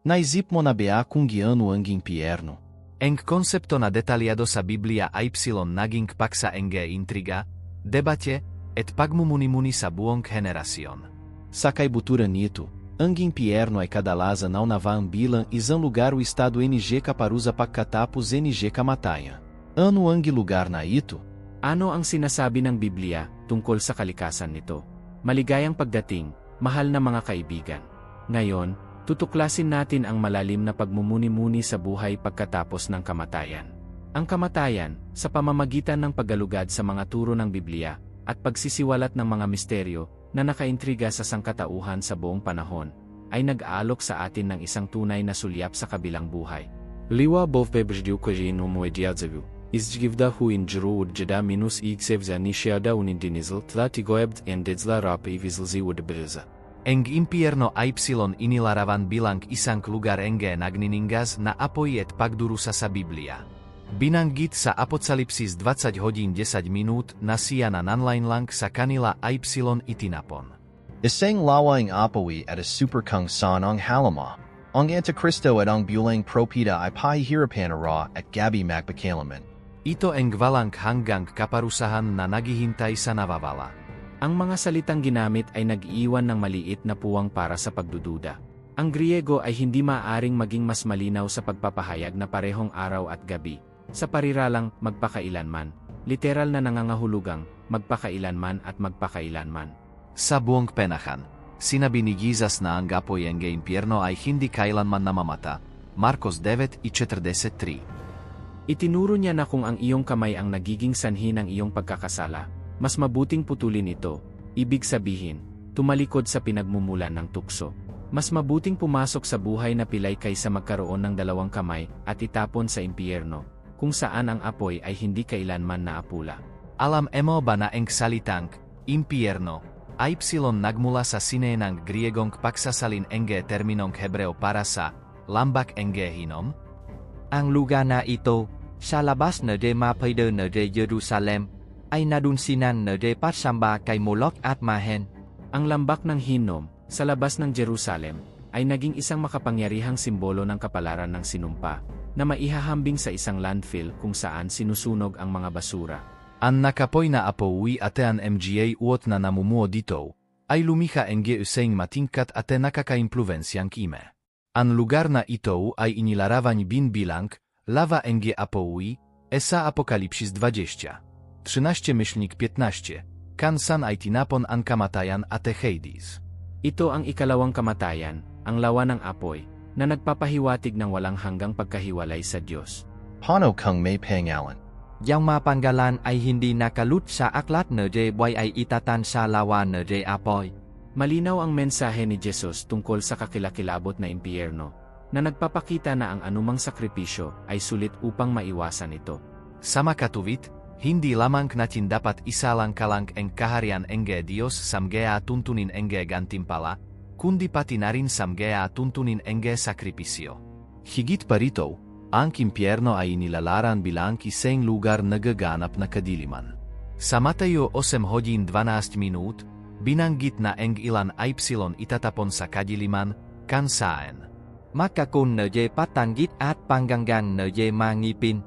Naisip mo na ba kung giano ang impierno? Eng koncepto na detaliado sa Biblia y naging paksa enge intriga, debate, et pagmumuni-muni sa buong henerasyon. Sa kaibutura nito, ang impierno ay kadalaza não navam bilan isang lugar o estado NG kaparusa pagkatapos NG kamatayan. Ano ang lugar na ito? Ano ang sinasabi ng Biblia tungkol sa kalikasan nito? Maligayang pagdating, mahal na mga kaibigan. Ngayon, tutuklasin natin ang malalim na pagmumuni-muni sa buhay pagkatapos ng kamatayan. Ang kamatayan, sa pamamagitan ng paggalugad sa mga turo ng Biblia, at pagsisiwalat ng mga misteryo na nakaintriga sa sangkatauhan sa buong panahon, ay nag-aalok sa atin ng isang tunay na sulyap sa kabilang buhay. Liwa bov bebjdiu kajinu muediadzevu. Izgivda hu in jru ud jeda minus igsev za nishiada unindinizl tla tigoebd endedzla rapi vizlzi ud brza. Eng impierno y inilaravan bilang isang lugar enge nagniningas na apoji et pagdurusa sa Biblia. Binanggit sa Apocalypsis 20 hodín 10 minút na siya na nanlain sa kanila y itinapon. Isang lawang apoy at a superkung san ang halama. Ang antikristo at ang bulang propita ay pahihirapan ra at gabi magpakalaman. Ito ang valang hanggang kaparusahan na naghihintay sa nawavala. Ang mga salitang ginamit ay nag-iwan ng maliit na puwang para sa pagdududa. Ang Griego ay hindi maaaring maging mas malinaw sa pagpapahayag na parehong araw at gabi, sa pariralang magpakailanman, literal na nangangahulugang magpakailanman at magpakailanman. Sa buong penahan, sinabi ni Jesus na ang apoy ng impierno ay hindi kailanman namamata, Marcos 9.43. Itinuro niya na kung ang iyong kamay ang nagiging sanhi ng iyong pagkakasala, mas mabuting putulin ito, ibig sabihin, tumalikod sa pinagmumulan ng tukso. Mas mabuting pumasok sa buhay na pilay kaysa magkaroon ng dalawang kamay at itapon sa impyerno, kung saan ang apoy ay hindi kailanman naapula. Alam emo ba na ang salitang, impyerno, ay nagmula sa sinenang griegong paksasalin enge terminong hebreo para sa lambak enge hinom? Ang lugar na ito, sa labas na de mapaido na de Jerusalem, ay nadunsinan na de patsamba kay Molok at Mahen. Ang lambak ng Hinnom, sa labas ng Jerusalem, ay naging isang makapangyarihang simbolo ng kapalaran ng sinumpa, na maihahambing sa isang landfill kung saan sinusunog ang mga basura. Ang nakapoy na apouwi ate ang MGA uot na namumuo dito, ay lumiha enge useng matingkat ate nakakaimpluwensyang ime. Ang lugar na ito ay inilarawań bin bilang, lava enge apouwi, esa Apokalipsis 20. 13 myślnik 15, Kansan ay tinapon ang kamatayan at Hades. Ito ang ikalawang kamatayan, ang lawa ng apoy, na nagpapahiwatig ng walang hanggang pagkahiwalay sa Diyos. Pano kung may pangalan? Yang mapanggalan ay hindi nakalut sa aklat na buhay ay itatan sa lawa na apoy. Malinaw ang mensahe ni Jesus tungkol sa kakilakilabot na impyerno, na nagpapakita na ang anumang sakripisyo ay sulit upang maiwasan ito. Sa makatuvit, hindi lamang natin dapat isalang-kalang ang kaharian enge Dios samgea tuntunin enge gantimpala, kundi pati na samgea tuntunin enge sakripisyo. Higit pa rito, ang impyerno ay nilalaran bilang isang lugar nagaganap na kadiliman. Sa Mateo 8 hodín 12 minút, binanggit na ang ilan ay itatapon sa kadiliman, kansaan. Makakun na patanggit at panggangan na mangipin,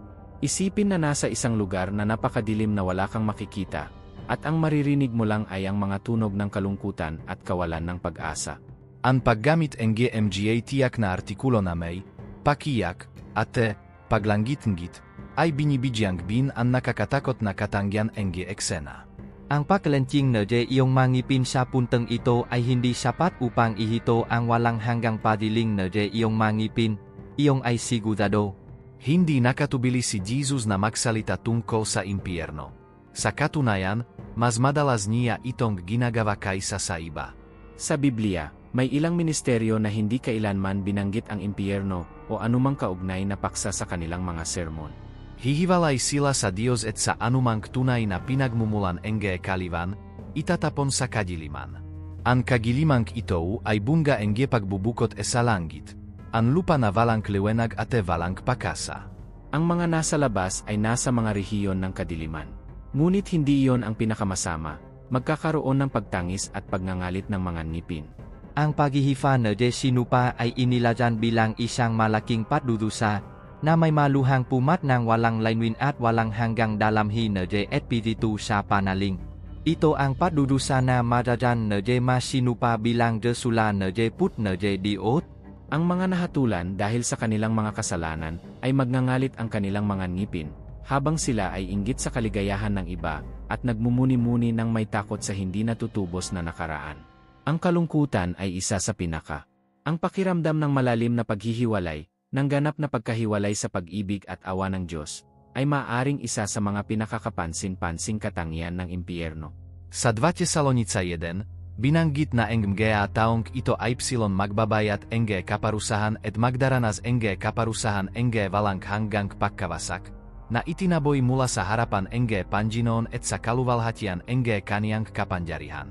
Isipin na nasa isang lugar na napakadilim na wala kang makikita, at ang maririnig mo lang ay ang mga tunog ng kalungkutan at kawalan ng pag-asa. Ang paggamit ng GMGA tiyak na artikulo na may, pakiyak, at paglangit-ngit, ay binibidyang bin ang nakakatakot na katangyan ng eksena. Ang paglansing na de iyong mangipin sa puntang ito ay hindi sapat upang ihito ang walang hanggang padiling na de iyong mangipin, iyong ay sigurado. Hindi nakatubili si Jesus na magsalita tungkol sa impierno. Sa katunayan, mas madalas niya itong ginagawa kaysa sa iba. Sa Biblia, may ilang ministeryo na hindi kailanman binanggit ang impierno o anumang kaugnay na paksa sa kanilang mga sermon. Hihiwalay sila sa Dios at sa anumang tunay na pinagmumulan enge kalivan, itatapon sa kadiliman. Ang kagilimang ito ay bunga enge pagbubukot e sa langit, ang lupa na valang liwenag ate valang pakasa. Ang mga nasa labas ay nasa mga rehiyon ng kadiliman. Ngunit hindi iyon ang pinakamasama, magkakaroon ng pagtangis at pagngangalit ng mga nipin. Ang paghihifa na de sinupa ay inilajan bilang isang malaking patdudusa na may maluhang pumat ng walang lainwin at walang hanggang dalam hina de espiritu sa panaling. Ito ang patdudusa na madajan na de masinupa bilang desula na de put na de diot. Ang mga nahatulan dahil sa kanilang mga kasalanan ay magngangalit ang kanilang mga ngipin, habang sila ay inggit sa kaligayahan ng iba at nagmumuni-muni ng may takot sa hindi natutubos na nakaraan. Ang kalungkutan ay isa sa pinaka. Ang pakiramdam ng malalim na paghihiwalay, ng ganap na pagkahiwalay sa pag-ibig at awa ng Diyos, ay maaring isa sa mga pinakakapansin-pansing katangian ng impyerno. Sa 2 Tesalonica 1, binanggit na ang mga taong ito ay magbabayat ang kaparusahan at magdaranas ang kaparusahan ang walang hanggang pagkawasak, na itinaboy mula sa harapan ang panjinon at sa kaluvalhatian ang kaniyang kapanjarihan.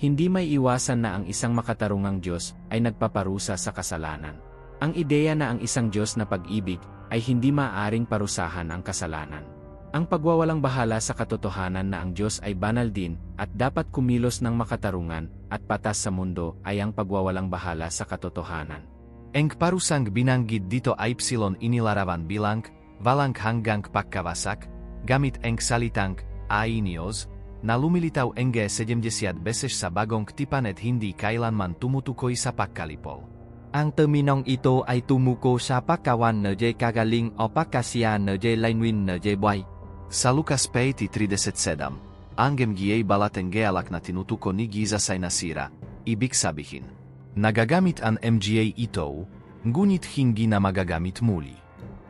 Hindi may iwasan na ang isang makatarungang Diyos ay nagpaparusa sa kasalanan. Ang ideya na ang isang Diyos na pag-ibig ay hindi maaring parusahan ang kasalanan. Ang pagwawalang bahala sa katotohanan na ang Diyos ay banal din at dapat kumilos ng makatarungan at patas sa mundo ay ang pagwawalang bahala sa katotohanan. Ang parusang binanggit dito ay psilon inilarawan bilang, walang hanggang pagkawasak, gamit ang salitang ainios, na lumilitaw ang 70 beses sa bagong tipan at hindi kailanman tumutukoy sa pagkalipol. Ang terminong ito ay tumuko sa pagkawan na kagaling o pagkasiya na lainwin na buhay. Sa Lukas 5.37, angem giej balaten gealak na tinutuko ni Giza say nasira, ibig sabihin. Nagagamit ang MGA ito, ngunit hindi na magagamit muli.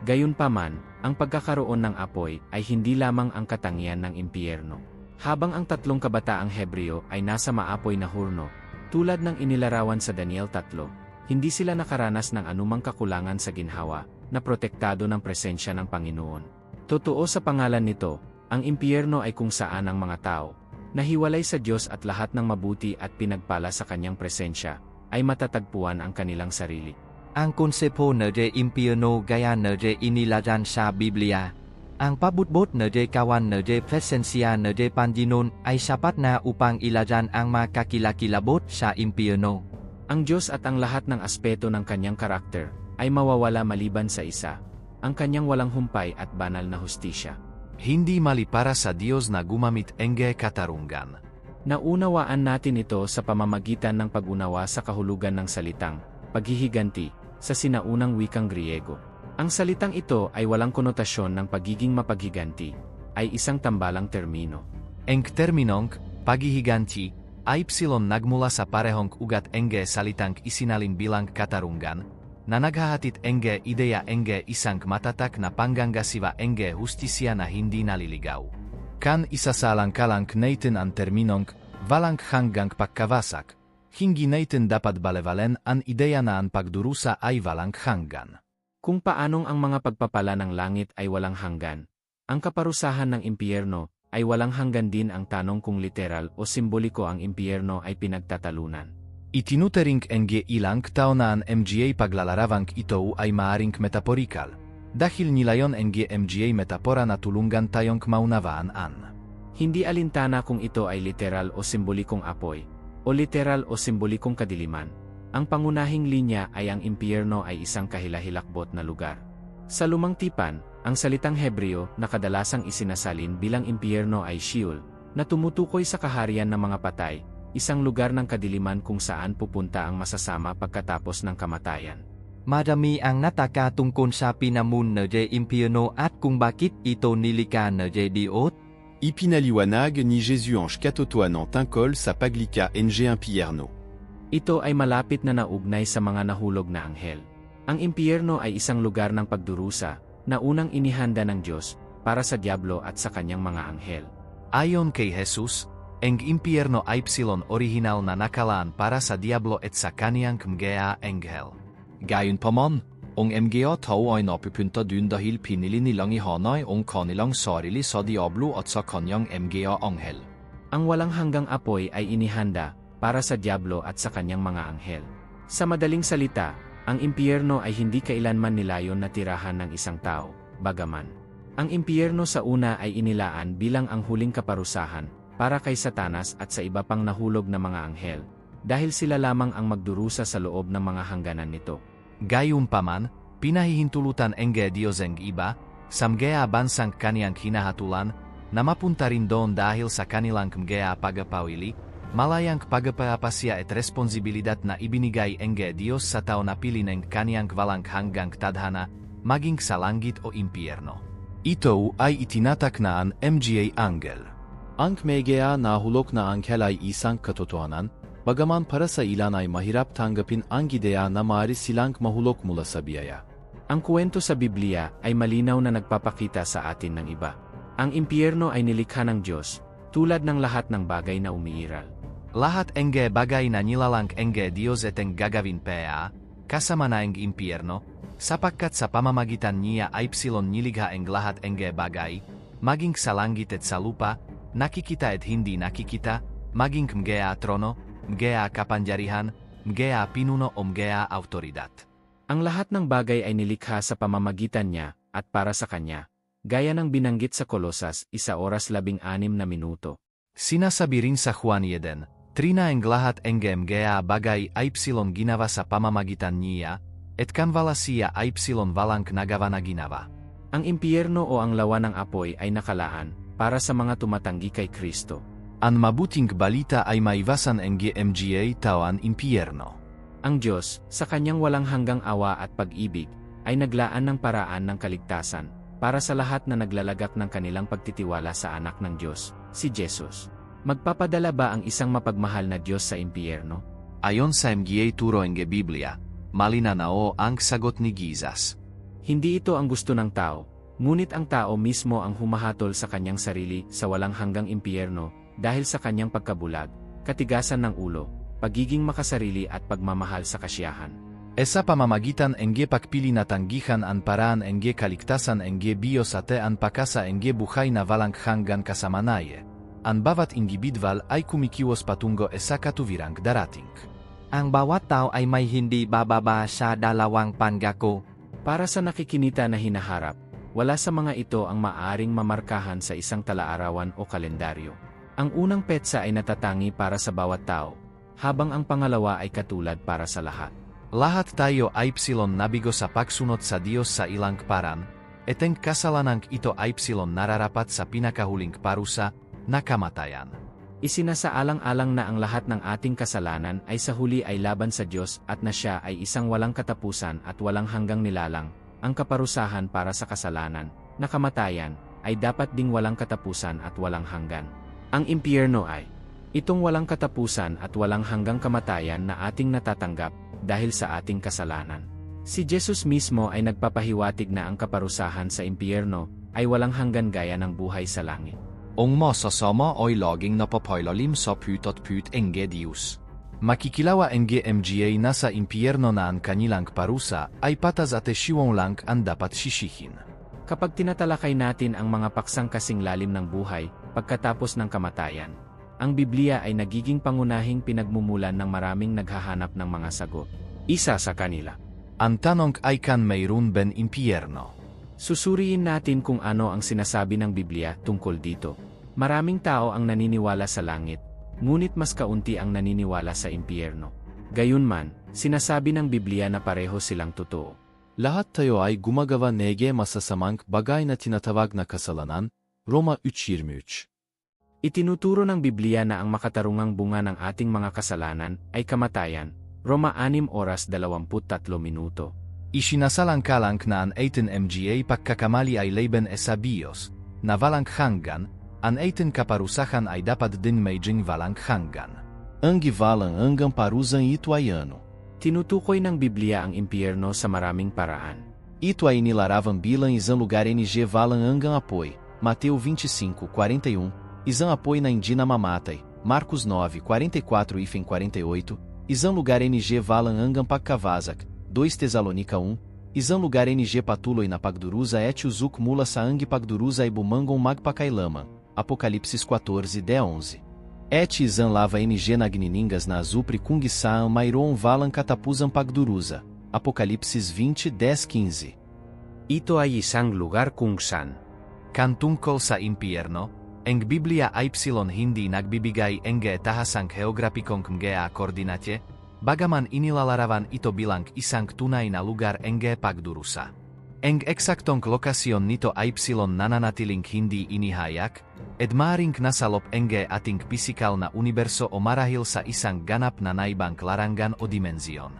Gayunpaman, ang pagkakaroon ng apoy ay hindi lamang ang katangian ng impyerno. Habang ang tatlong kabataang Hebreo ay nasa maapoy na hurno, tulad ng inilarawan sa Daniel 3, hindi sila nakaranas ng anumang kakulangan sa ginhawa na protektado ng presensya ng Panginoon. Totoo sa pangalan nito, ang impyerno ay kung saan ang mga tao, nahiwalay sa Diyos at lahat ng mabuti at pinagpala sa kanyang presensya, ay matatagpuan ang kanilang sarili. Ang konsepto na de impyerno gaya na de inilajan sa Biblia. Ang pabutbot na de kawan na de presensya na de pandinon ay sapat na upang ilajan ang makakilakilabot sa impyerno. Ang Diyos at ang lahat ng aspeto ng kanyang karakter ay mawawala maliban sa isa, ang kanyang walang humpay at banal na hustisya. Hindi mali para sa Diyos na gumamit ang katarungan. Naunawaan natin ito sa pamamagitan ng pag-unawa sa kahulugan ng salitang paghihiganti sa sinaunang wikang Griego. Ang salitang ito ay walang konotasyon ng pagiging mapaghiganti, ay isang tambalang termino. Ang terminong, paghihiganti, ay psilon nagmula sa parehong ugat enge salitang isinalin bilang katarungan, na naghahatid enge ideya enge isang matatak na panggangasiva enge hustisia na hindi naliligaw. Kan isasalang-kalang natin ang terminong, walang hanggang pagkawasak, hindi natin dapat balevalen ang ideya na ang pagdurusa ay walang hanggan. Kung paanong ang mga pagpapala ng langit ay walang hanggan, ang kaparusahan ng impyerno ay walang hanggan din ang tanong kung literal o simboliko ang impyerno ay pinagtatalunan. Itinutering NG ilang tao na ang MGA paglalaravang ito ay maaring metaporikal, dahil nilayon NG MGA metapora na tulungan tayong maunawaan an. Hindi alintana kung ito ay literal o simbolikong apoy, o literal o simbolikong kadiliman. Ang pangunahing linya ay ang impyerno ay isang kahilahilakbot na lugar. Sa lumang tipan, ang salitang Hebreo na kadalasang isinasalin bilang impyerno ay Sheol, na tumutukoy sa kaharian ng mga patay, isang lugar ng kadiliman kung saan pupunta ang masasama pagkatapos ng kamatayan. Madami ang nataka tungkol sa pinamun na de impyerno at kung bakit ito nilika na de diot. Ipinaliwanag ni Jésus ange katotoan en tinkol sa paglika ng impierno. Ito ay malapit na naugnay sa mga nahulog na anghel. Ang impyerno ay isang lugar ng pagdurusa na unang inihanda ng Diyos para sa Diablo at sa kanyang mga anghel. Ayon kay Jesus, ang impyerno ay psilon original na nakalaan para sa Diablo at sa kaniyang mga anghel. Gayon pa man, ang mga tao ay napupunta dun dahil pinili nilang ihanay ang kanilang sarili sa Diablo at sa kanyang mga anghel. Ang walang hanggang apoy ay inihanda para sa Diablo at sa kanyang mga anghel. Sa madaling salita, ang impyerno ay hindi kailanman nilayon na tirahan ng isang tao, bagaman. Ang impyerno sa una ay inilaan bilang ang huling kaparusahan para kay Satanas at sa iba pang nahulog na mga anghel. dahil sila lamang ang magdurusa sa loob ng mga hangganan nito. Gayunpaman, pinahihintulutan enge Diyos ang iba, samgea bansang kaniyang hinahatulan, na mapunta rin doon dahil sa kanilang mga pagpawili, malayang pagpapasya at responsibilidad na ibinigay enge Diyos sa tao na pili ng kaniyang walang hanggang tadhana, maging sa langit o impyerno. Ito ay itinataknaan MGA Angel. Ang MGA nahulok na angel ay isang katotohanan, bagaman para sa ilan ay mahirap tanggapin ang ideya na maaari silang mahulok mula sa biyaya. Ang kwento sa Biblia ay malinaw na nagpapakita sa atin ng iba. Ang impyerno ay nilikha ng Diyos, tulad ng lahat ng bagay na umiiral. Lahat enge bagay na nilalang enge Diyos eteng gagawin PA, kasama na eng impyerno, sapagkat sa pamamagitan niya ay psilon niligha eng lahat enge bagay, maging sa langit at sa lupa, nakikita at hindi nakikita, maging mga trono, mga kapangyarihan, mga pinuno o mga autoridad. Ang lahat ng bagay ay nilikha sa pamamagitan niya at para sa kanya, gaya ng binanggit sa Kolosas, isa oras labing anim na minuto. Sinasabi rin sa Juan 1, Trina eng lahat enge mga bagay ay psilon ginawa sa pamamagitan niya, et kanvala siya ay psilon walang nagawa na ginawa. Ang impyerno o ang lawa ng apoy ay nakalaan para sa mga tumatanggi kay Kristo. Ang mabuting balita ay maiwasan ang GMGA tawan impyerno. Ang Diyos, sa kanyang walang hanggang awa at pag-ibig, ay naglaan ng paraan ng kaligtasan para sa lahat na naglalagak ng kanilang pagtitiwala sa anak ng Diyos, si Jesus. Magpapadala ba ang isang mapagmahal na Diyos sa impyerno? Ayon sa MGA turo ang Biblia, malinanao ang sagot ni Gizas. Hindi ito ang gusto ng tao, ngunit ang tao mismo ang humahatol sa kanyang sarili sa walang hanggang impyerno dahil sa kanyang pagkabulag, katigasan ng ulo, pagiging makasarili at pagmamahal sa kasyahan. Esa pamamagitan enge pagpili na tanggihan an paraan enge kaligtasan enge bios ate an pakasa enge buhay na walang hanggan kasamanaye. An bawat individual ay kumikiwas patungo esa katuvirang darating. Ang bawat tao ay may hindi bababa sa dalawang pangako. Para sa nakikinita na hinaharap, wala sa mga ito ang maaring mamarkahan sa isang talaarawan o kalendaryo. Ang unang petsa ay natatangi para sa bawat tao, habang ang pangalawa ay katulad para sa lahat. Lahat tayo ay psilon nabigo sa pagsunod sa Diyos sa ilang paran, eteng kasalanang ito ay psilon nararapat sa pinakahuling parusa, na kamatayan. Isinasaalang-alang na ang lahat ng ating kasalanan ay sa huli ay laban sa Diyos at na siya ay isang walang katapusan at walang hanggang nilalang, ang kaparusahan para sa kasalanan, na kamatayan, ay dapat ding walang katapusan at walang hanggan. Ang impyerno ay, itong walang katapusan at walang hanggang kamatayan na ating natatanggap dahil sa ating kasalanan. Si Jesus mismo ay nagpapahiwatig na ang kaparusahan sa impyerno ay walang hanggan gaya ng buhay sa langit. Ong masasama ay laging napapailalim sa put at put enge Diyos. Makikilawa ang GMGA na sa impyerno na ang kanilang parusa ay patas at siwong lang ang dapat sisihin. Kapag tinatalakay natin ang mga paksang kasing lalim ng buhay, pagkatapos ng kamatayan, ang Biblia ay nagiging pangunahing pinagmumulan ng maraming naghahanap ng mga sagot. Isa sa kanila. Ang tanong ay kan mayroon ben impyerno. Susuriin natin kung ano ang sinasabi ng Biblia tungkol dito. Maraming tao ang naniniwala sa langit, ngunit mas kaunti ang naniniwala sa impyerno. Gayunman, sinasabi ng Biblia na pareho silang totoo. Lahat tayo ay gumagawa nege masasamang bagay na tinatawag na kasalanan, Roma 3.23. Itinuturo ng Biblia na ang makatarungang bunga ng ating mga kasalanan ay kamatayan, Roma 6 oras 23 minuto. Isinasalang-kalang na ang 18 MGA pagkakamali ay leben esa bios, na walang hanggan, ang 18 kaparusahan ay dapat din medjing walang hanggan. Ang givalang hanggang parusang ito ay ano. Tinutukoy ng Biblia ang impyerno sa maraming paraan. Ito ay nilaravam bilang isang lugar NG valang hanggang apoy, Mateu 25, 41, isang apoy na indina mamatay, Marcos 9, 44 e 48, isang lugar NG valang hanggang pagkavazak, 2 Tesalonica 1, isang lugar NG patuloy na pagduruza et uzuk mula saang pagduruza e bumangon magpakailama, Apocalipse 14, D 11. Et isang lava NG nagniningas na azupri kung saan mairon valan katapuzan pagduruza, Apocalipse 20, 10, 15. Ito ay isang lugar kung saan Kan tungkol sa impyerno, Eng Biblia y hindi nagbibigay enge tahasang geograpikong mga koordinate, bagaman inilalaravan ito bilang isang tunay na lugar enge pagdurusa. Eng eksaktong lokasyon nito y nananatiling hindi inihayak, ed maring nasalop enge ating pisikal na universo o marahil sa isang ganap na naibang larangan o dimension.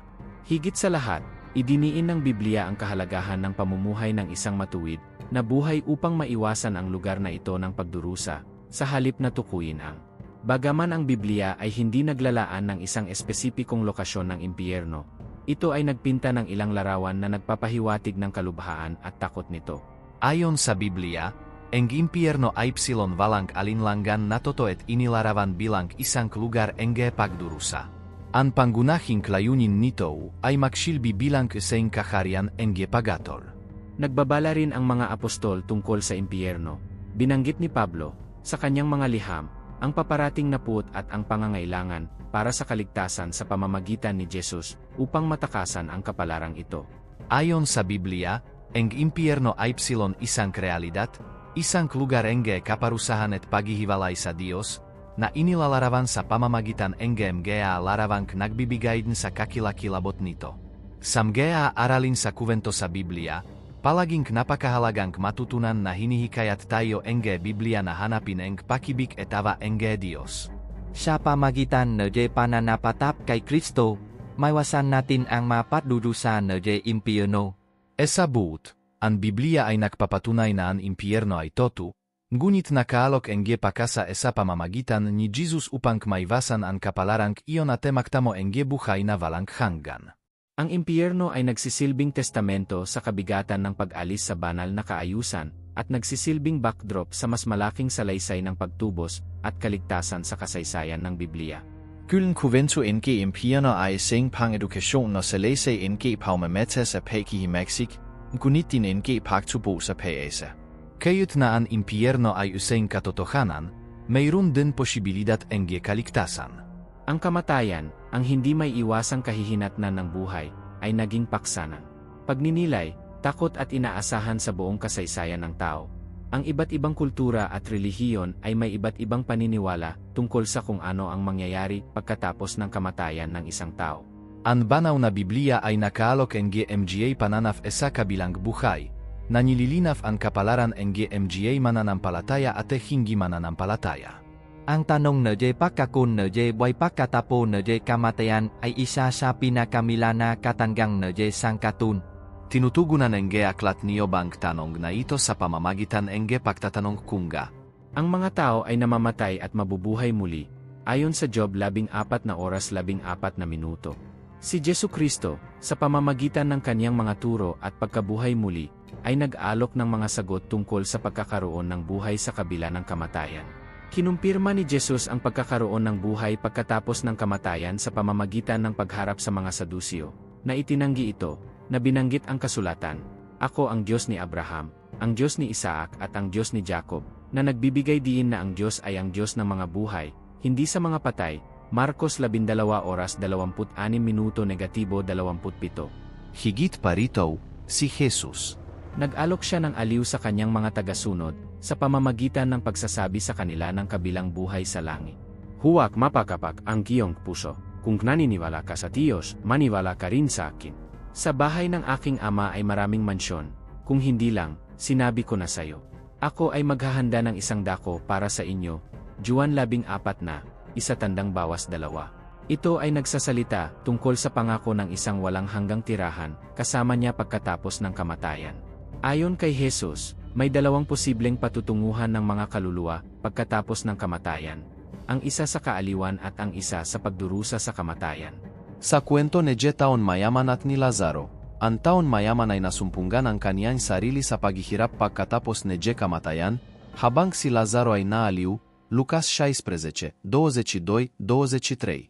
Higit sa lahat, idiniin ng Biblia ang kahalagahan ng pamumuhay ng isang matuwid na buhay upang maiwasan ang lugar na ito ng pagdurusa, sa halip na tukuyin ang. Bagaman ang Biblia ay hindi naglalaan ng isang espesipikong lokasyon ng impyerno, ito ay nagpinta ng ilang larawan na nagpapahiwatig ng kalubhaan at takot nito. Ayon sa Biblia, eng impierno y walang alinlangan na toto et inilaravan bilang isang lugar enge pagdurusa. An pangunahing layunin nito ay magsilbi bilang isang kaharian enge pagator. Nagbabala rin ang mga apostol tungkol sa impyerno. Binanggit ni Pablo, sa kanyang mga liham, ang paparating na puot at ang pangangailangan para sa kaligtasan sa pamamagitan ni Jesus upang matakasan ang kapalarang ito. Ayon sa Biblia, eng impierno ay isang realidad, isang lugar enge kaparusahan et paghihiwalay sa Dios, na inilalarawan sa pamamagitan engem gea laravang nagbibigay din sa kakilakilabot nito. Sam gea aralin sa kuvento sa Biblia, Palaging napakahalagang matutunan na hinihikayat tayo enge Biblia na hanapin eng pakibik etawa enge Dios. Sa pamagitan ng pananapatap kay Kristo, maiwasan natin ang mapatdudusa ng impyerno. Esabut, ang Biblia ay nagpapatunay na ang impyerno ay totu, ngunit nakaalok enge pakasa esa pamamagitan ni Jesus upang maiwasan ang kapalarang iyon na temaktamo enge buhay na walang hanggan. Ang impyerno ay nagsisilbing testamento sa kabigatan ng pag-alis sa banal na kaayusan, at nagsisilbing backdrop sa mas malaking salaysay ng pagtubos at kaligtasan sa kasaysayan ng Biblia. Gylden Kuventu NG impierno ay sing pang edukasyon na salaysay NG paumameta sa pakihimagsik, ngunit din NG pagtubo sa paesa. Kayut na ang impyerno ay useng katotohanan, mayroon din posibilidad NG kaligtasan. Ang kamatayan, ang hindi may iwasang kahihinatnan ng buhay, ay naging paksanan. Pagninilay, takot at inaasahan sa buong kasaysayan ng tao. Ang iba't ibang kultura at relihiyon ay may iba't ibang paniniwala tungkol sa kung ano ang mangyayari pagkatapos ng kamatayan ng isang tao. Ang banaw na Biblia ay nakaalok ng GMGA pananaf esa kabilang buhay, na nililinaf ang kapalaran ng GMGA mananampalataya at hindi mananampalataya. Ang tanong NJ Pakakun NJ Boy Pakatapo NJ Kamatayan ay isa sa pinakamilana katanggang NJ Sangkatun. Tinutugunan ng aklat niyo bang tanong na ito sa pamamagitan ng pagtatanong kunga. Ang mga tao ay namamatay at mabubuhay muli, ayon sa Job 14 na oras 14 na minuto. Si Jesu Kristo, sa pamamagitan ng kanyang mga turo at pagkabuhay muli, ay nag-alok ng mga sagot tungkol sa pagkakaroon ng buhay sa kabila ng kamatayan. Kinumpirma ni Jesus ang pagkakaroon ng buhay pagkatapos ng kamatayan sa pamamagitan ng pagharap sa mga Sadusyo, na itinanggi ito, na binanggit ang kasulatan, Ako ang Diyos ni Abraham, ang Diyos ni Isaac at ang Diyos ni Jacob, na nagbibigay diin na ang Diyos ay ang Diyos ng mga buhay, hindi sa mga patay, Marcos 12 oras 26 minuto negatibo 27. Higit pa rito, si Jesus. Nag-alok siya ng aliw sa kanyang mga tagasunod, sa pamamagitan ng pagsasabi sa kanila ng kabilang buhay sa langit. Huwag mapakapak ang iyong puso, kung naniniwala ka sa Diyos, maniwala ka rin sa akin. Sa bahay ng aking ama ay maraming mansyon, kung hindi lang, sinabi ko na sa iyo. Ako ay maghahanda ng isang dako para sa inyo, Juan 14 na, isa tandang bawas dalawa. Ito ay nagsasalita tungkol sa pangako ng isang walang hanggang tirahan, kasama niya pagkatapos ng kamatayan. Ayon kay Jesus, may dalawang posibleng patutunguhan ng mga kaluluwa pagkatapos ng kamatayan. Ang isa sa kaaliwan at ang isa sa pagdurusa sa kamatayan. Sa kwento ni taon mayaman at ni Lazaro, ang taon mayaman ay nasumpungan ang kaniyang sarili sa paghihirap pagkatapos ni Je kamatayan, habang si Lazaro ay naaliw, Lucas 16, 22-23.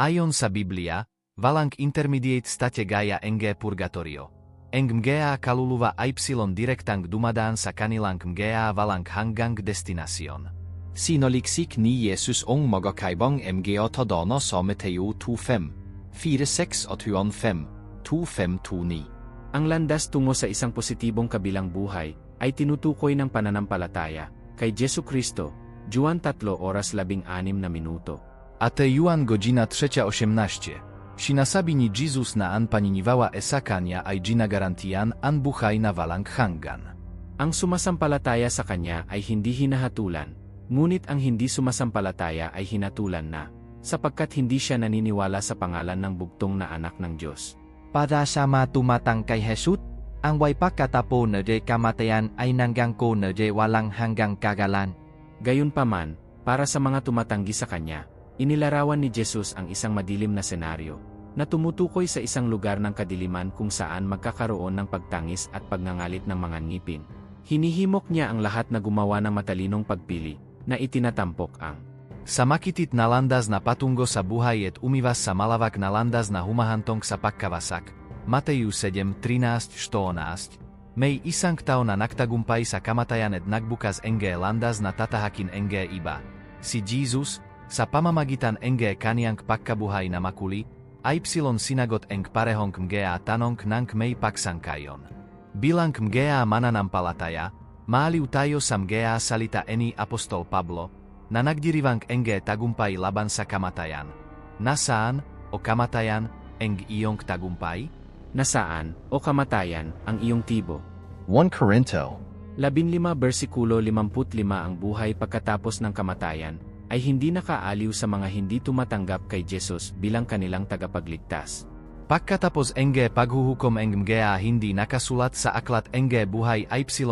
Ayon sa Biblia, walang intermediate state gaya enge purgatorio. Eng mga kaluluwa y direktang dumadaan sa kanilang mga walang hanggang destinasyon. Sinoliksik ni Jesus ong magakaibang MGA tadana sa Mateo 2.5, 4.6 at 5, 2.5.2.9. Ang landas tungo sa isang positibong kabilang buhay ay tinutukoy ng pananampalataya, kay Jesu Kristo, Juan 3 oras 16 na minuto. Ate Juan godzina 3.18. Sinasabi ni Jesus na an paniniwała esakania ay gina garantian an buhay na walang hanggan. Ang sumasampalataya sa Kanya ay hindi hinahatulan, ngunit ang hindi sumasampalataya ay hinatulan na, sapagkat hindi siya naniniwala sa pangalan ng bugtong na anak ng Diyos. Pada sama tumatang kay Jesus, ang way pagkatapo na de kamatayan ay nanggang ko na de walang hanggang kagalan. Gayunpaman, para sa mga tumatanggi sa Kanya, inilarawan ni Jesus ang isang madilim na senaryo, na tumutukoy sa isang lugar ng kadiliman kung saan magkakaroon ng pagtangis at pagngangalit ng mga ngipin. Hinihimok niya ang lahat na gumawa ng matalinong pagpili, na itinatampok ang Samakitit nalandas na patungos sa buhajet umivas sa malavak nalandas na humahantong sa pakkavasak. Mateju 7, 13, 14. Mej isanktaon na naktagumpai sa kamatajanet z NG landas na tatahakin NG iba. Si Jesus, sa pamamagitan NG Kaniang pakkabuhaj na makuli, a y synagot eng parehong mgea tanong nank mej paksankajon. Bilank mgea mananampalataya, maaliu tajo sa mgea salita eni apostol Pablo, na nagdirivang enge tagumpay laban sa kamatayan. Nasaan, o kamatayan, eng iyong tagumpay? nasaan, o kamatayan, ang iyong tibo. 1 Corinto 15 versikulo 55 ang buhay pagkatapos ng kamatayan, ay hindi nakaaliw sa mga hindi tumatanggap kay Jesus bilang kanilang tagapagligtas. Pakkatapos NG Paghuhukom NGA Hindi Nakasulat sa aklat NG Buhai Y z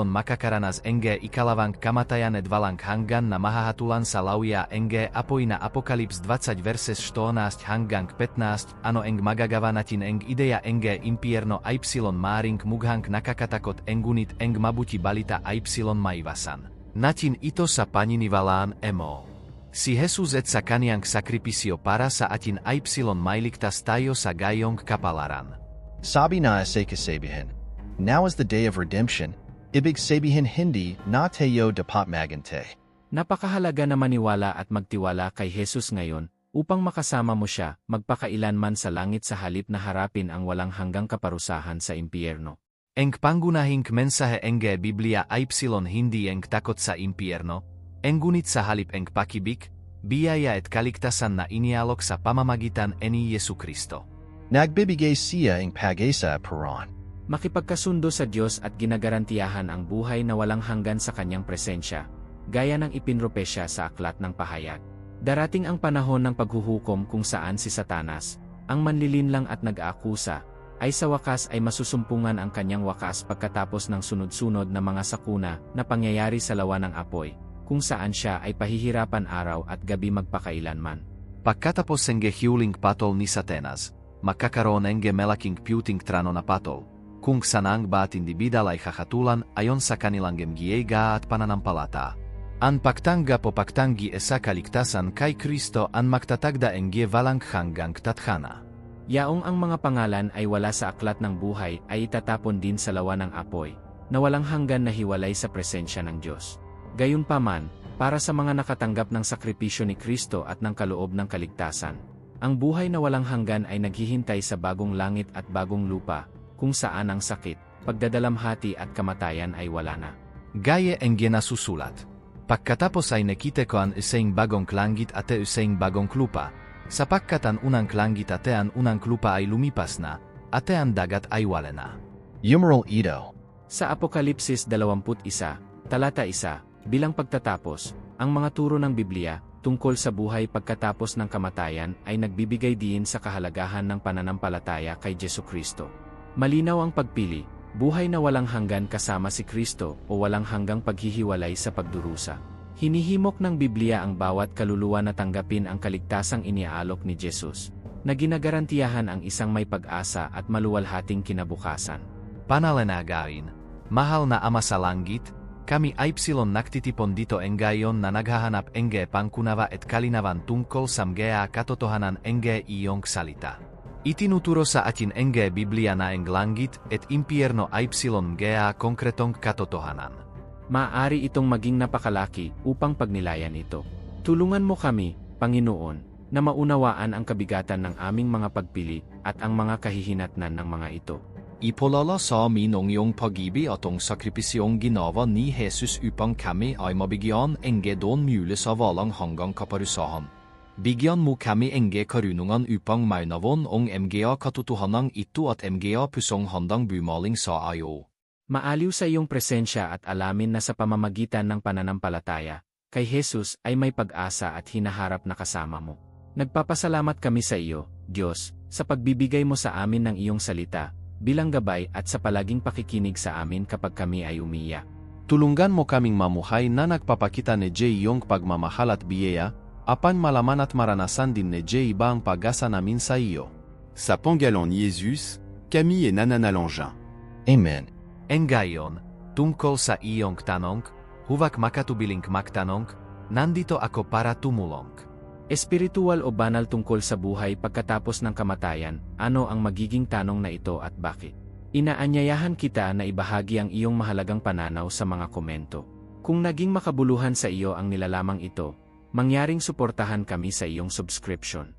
NG Ikalavang Kamatayane Dvalang Hangan na Mahahatulan sa Lauja NG Apoina Apokalips 20 verses 14 Hangang 15 Ano Eng Magagavanatin Eng Ideja NG Impierno Y Máring Mughang Nakakatakot Engunit Eng Mabuti Balita Y Maivasan. Natin Ito sa Panini Valán MO. Si Jesus et sa kaniang sakripisio para sa atin ay mailigtas tayo sa gayong kapalaran. Sabi na sa kasabihin. Now is the day of redemption. Ibig sabihin hindi na tayo dapat magante. Napakahalaga na maniwala at magtiwala kay Jesus ngayon, upang makasama mo siya, magpakailanman sa langit sa halip na harapin ang walang hanggang kaparusahan sa impyerno. Eng pangunahing mensahe enge Biblia ay hindi eng takot sa impierno, engunit sa halip eng pakibik, biyaya et kaligtasan na inialok sa pamamagitan eni Yesu Kristo. Nagbibigay siya ang pag-asa peron. Makipagkasundo sa Diyos at ginagarantiyahan ang buhay na walang hanggan sa kanyang presensya, gaya ng ipinrope siya sa aklat ng pahayag. Darating ang panahon ng paghuhukom kung saan si Satanas, ang manlilinlang at nag-aakusa, ay sa wakas ay masusumpungan ang kanyang wakas pagkatapos ng sunod-sunod na mga sakuna na pangyayari sa lawa ng apoy, kung saan siya ay pahihirapan araw at gabi magpakailanman. Pagkatapos enge hiuling patol ni Satenas, makakaroon enge melaking puting trano na patol, kung sanang baat indibidal ay kakatulan ayon sa kanilang gemgiega at pananampalata. An pagtangga po pagtanggi esa kaligtasan kay Kristo an magtatagda enge valang hanggang tathana. Yaong ang mga pangalan ay wala sa aklat ng buhay ay itatapon din sa lawa ng apoy, na walang hanggan na hiwalay sa presensya ng Diyos. Gayunpaman, para sa mga nakatanggap ng sakripisyo ni Kristo at ng kaloob ng kaligtasan, ang buhay na walang hanggan ay naghihintay sa bagong langit at bagong lupa, kung saan ang sakit, pagdadalamhati at kamatayan ay wala na. Gaje enge nasusulat. Pagkatapos ay nakite ko an isang bagong klangit at isang bagong klupa. Sapagkat an unang klangit at an unang klupa ay lumipas na, at ang dagat ay wala na. Numeral ito. Sa Apokalipsis 21, talata 1, bilang pagtatapos, ang mga turo ng Biblia, tungkol sa buhay pagkatapos ng kamatayan ay nagbibigay diin sa kahalagahan ng pananampalataya kay Jesu Kristo. Malinaw ang pagpili, buhay na walang hanggan kasama si Kristo o walang hanggang paghihiwalay sa pagdurusa. Hinihimok ng Biblia ang bawat kaluluwa na tanggapin ang kaligtasang iniaalok ni Jesus, na ginagarantiyahan ang isang may pag-asa at maluwalhating kinabukasan. Panalangin, mahal na ama sa langit, kami psilon naktitipon dito engayon na naghahanap enge pangkunava et kalinavan tungkol sa mgea katotohanan enge iyong salita. Itinuturo sa atin enge Biblia na eng langit et impierno psilon mgea konkretong katotohanan. Maaari itong maging napakalaki upang pagnilayan ito. Tulungan mo kami, Panginoon, na maunawaan ang kabigatan ng aming mga pagpili at ang mga kahihinatnan ng mga ito. Ipolala sa amin ang iyong pag-ibig at ang sakripisyong ginawa ni Jesus upang kami ay mabigyan enge don mule sa walang hanggang kaparusahan. Bigyan mo kami enge karunungan upang maunawon ang mga katotohanan ito at mga pusong handang bumaling sa ayo. Maaliw sa iyong presensya at alamin na sa pamamagitan ng pananampalataya, kay Jesus ay may pag-asa at hinaharap na kasama mo. Nagpapasalamat kami sa iyo, Diyos, sa pagbibigay mo sa amin ng iyong salita, bilang gabay at sa palaging pakikinig sa amin kapag kami ay umiyak. Tulungan mo kaming mamuhay na nagpapakita ni J iyong pagmamahal at biyaya, apan malaman at maranasan din ni J iba ang pag-asa namin sa iyo. Sa Pangalan Jesus, Camille et Nana Langin. Amen. Engayon, tungkol sa iyong tanong, huvak makatubiling magtanong, nandito ako para tumulong. Espiritual o banal tungkol sa buhay pagkatapos ng kamatayan, ano ang magiging tanong na ito at bakit? Inaanyayahan kita na ibahagi ang iyong mahalagang pananaw sa mga komento. Kung naging makabuluhan sa iyo ang nilalamang ito, mangyaring suportahan kami sa iyong subscription.